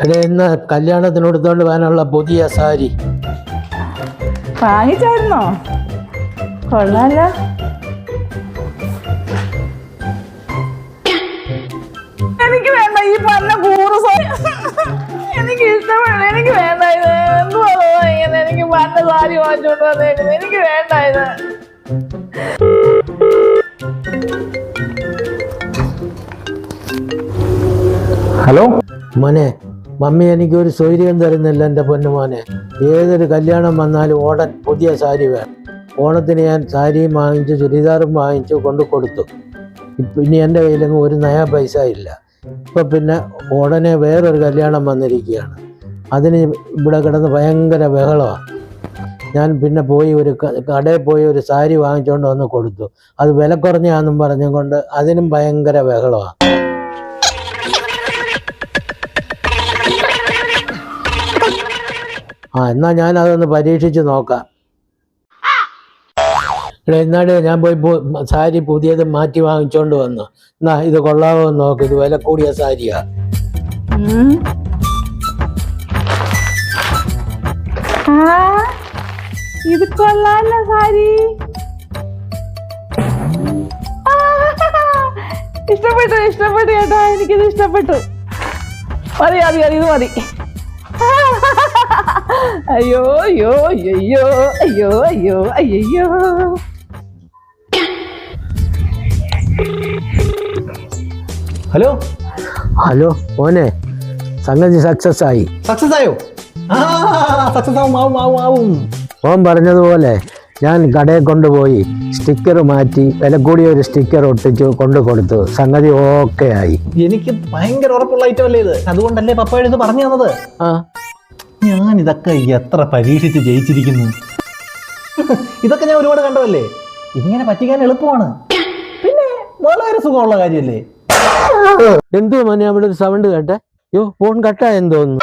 എടേ ഇന്ന് കല്യാണത്തിന് എടുത്തോണ്ട് പോകാനുള്ള പുതിയ സാരി. വാങ്ങിച്ചായിരുന്നോ? കൊള്ളാല്ല. എനിക്ക് വേണ്ട ഈ പറഞ്ഞ കൂറ് സാരി. എനിക്ക് ഇഷ്ടമാണ് എനിക്ക് വേണ്ട ഇത് എന്തുവാ ഇങ്ങനെ എനിക്ക് പറഞ്ഞ സാരി വാങ്ങിച്ചോണ്ട് വന്നേക്കുന്നത് എനിക്ക് വേണ്ട ഇത്. ഹലോ? മോനെ മമ്മി എനിക്ക് ഒരു സൗകര്യം തരുന്നില്ല എന്റെ പൊന്നുമോനെ ഏതൊരു കല്യാണം വന്നാലും ഓടൻ പുതിയ സാരി വേണം. ഓണത്തിന് ഞാൻ സാരിയും വാങ്ങിച്ചു ചുരിദാറും വാങ്ങിച്ചു കൊണ്ട് കൊടുത്തു. ഇനി എന്റെ കയ്യിലെങ്ങും ഒരു നയാ പൈസ ഇല്ല. ഇപ്പം പിന്നെ ഉടനെ വേറൊരു കല്യാണം വന്നിരിക്കുകയാണ്. അതിന് ഇവിടെ കിടന്ന് ഭയങ്കര ബഹളമാണ് ഞാൻ പിന്നെ പോയി ഒരു കടയിൽ പോയി ഒരു സാരി വാങ്ങിച്ചുകൊണ്ട് വന്ന് കൊടുത്തു. അത് വില കുറഞ്ഞാന്നും പറഞ്ഞുകൊണ്ട് അതിനും ഭയങ്കര ബഹളമാണ് ആ എന്നാ ഞാൻ അതൊന്ന് പരീക്ഷിച്ച് നോക്കാം. ഇവിടെ ഞാൻ പോയി സാരി പുതിയത് മാറ്റി വാങ്ങിച്ചോണ്ട് വന്നു. എന്നാ ഇത് കൊള്ളാമോ നോക്ക്. ഇത് വില കൂടിയ സാരിയാ. ഇത് കൊള്ളാല്ല സാരി. ഇഷ്ടപ്പെട്ടു ഇഷ്ടപ്പെട്ടു ചേട്ടാ എനിക്കിത് ഇഷ്ടപ്പെട്ടു. മതി മതി ഇത് മതി. അയ്യോ അയ്യോ അയ്യോ അയ്യോ അയ്യോ അയ്യോ. ഹലോ? ഹലോ മോനെ സംഗതി സക്സസ് ആയി സക്സസ് ആയോ ആ സക്സസ് ആവും ആവും ആവും. ആവും ഓൻ പറഞ്ഞതുപോലെ ഞാൻ കടയിൽ കൊണ്ടുപോയി സ്റ്റിക്കർ മാറ്റി വില കൂടിയ ഒരു സ്റ്റിക്കർ ഒട്ടിച്ചു കൊണ്ടു കൊടുത്തു. സംഗതി ഓക്കെ ആയി എനിക്ക് ഭയങ്കര ഉറപ്പുള്ള ഐറ്റം അല്ലേ ഇത്? അതുകൊണ്ടല്ലേ പപ്പയുടെ ഇത് പറഞ്ഞു തന്നത്? ആ. ഞാൻ ഇതൊക്കെ എത്ര പരീക്ഷിച്ച് ജയിച്ചിരിക്കുന്നു? ഇതൊക്കെ ഞാൻ ഒരുപാട് കണ്ടതല്ലേ? ഇങ്ങനെ പറ്റിക്കാൻ എളുപ്പമാണ്. പിന്നെ വളരെ സുഖമുള്ള കാര്യമല്ലേ? എന്തോ മനെ അവിടെ ഒരു സൗണ്ട് കേട്ടെ? യോ ഫോൺ കട്ടായെന്ന് തോന്നുന്നു.